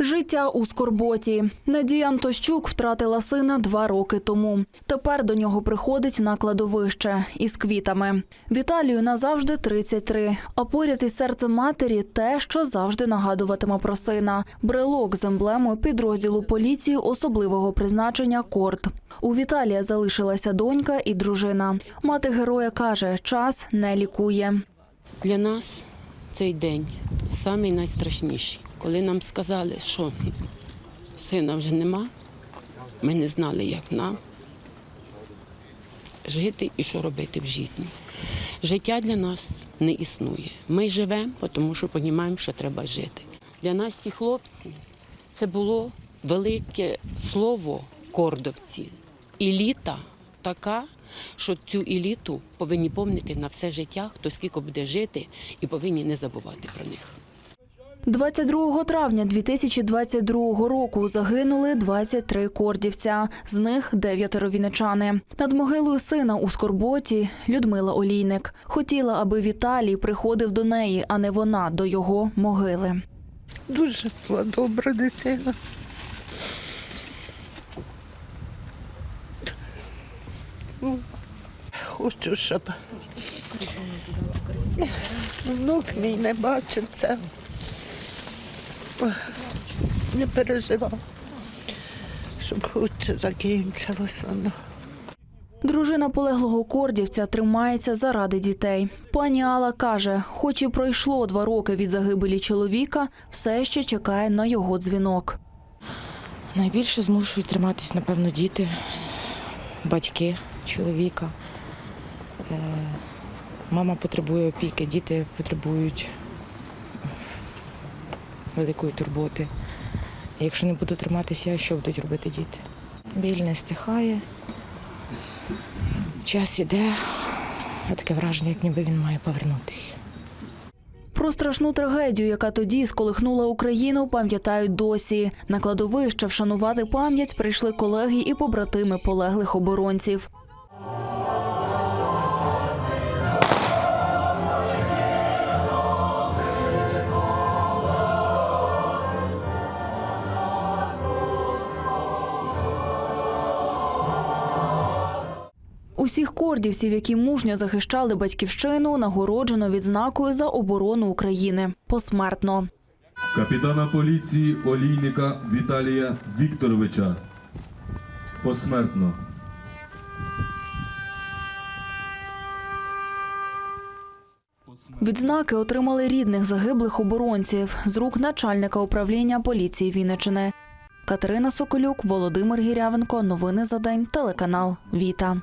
Життя у скорботі. Надія Антощук втратила сина два роки тому. Тепер до нього приходить на кладовище із квітами. Віталію назавжди 33, а поряд із серцем матері те, що завжди нагадуватиме про сина. Брелок з емблемою підрозділу поліції особливого призначення Корт. У Віталія залишилася донька і дружина. Мати героя каже, час не лікує. Для нас цей день самий найстрашніший. Коли нам сказали, що сина вже нема, ми не знали, як нам жити і що робити в житті. Життя для нас не існує. Ми живемо, тому що розуміємо, що треба жити. Для нас ці хлопці це було велике слово кордовці. Еліта така, що цю еліту повинні пам'ятати на все життя, хто скільки буде жити, і повинні не забувати про них. 22 травня 2022 року загинули 23 кордівця, з них дев'ятеро віничани. Над могилою сина у скорботі Людмила Олійник хотіла, аби Віталій приходив до неї, а не вона до його могили. Дуже була добра дитина. Хочу, щоб внук мій не бачив це. Не переживав, щоб хутче закінчилося. Ну. Дружина полеглого кордівця тримається заради дітей. Пані Алла каже, хоч і пройшло два роки від загибелі чоловіка, все ще чекає на його дзвінок. Найбільше змушують триматись, напевно, діти, батьки, чоловіка. Е, Мама потребує опіки, діти потребують великої турботи. Якщо не буду триматися, я що будуть робити діти? Біль не стихає, час іде, а таке враження, як ніби він має повернутися. Про страшну трагедію, яка тоді сколихнула Україну, пам'ятають досі. На кладовище вшанувати пам'ять прийшли колеги і побратими полеглих оборонців. Усіх кордівців, які мужньо захищали батьківщину, нагороджено відзнакою за оборону України посмертно. Капітана поліції Олійника Віталія Вікторовича. Посмертно. Відзнаки отримали рідних загиблих оборонців з рук начальника управління поліції Вінничини. Катерина Соколюк, Володимир Гірявенко. Новини за день. Телеканал Віта.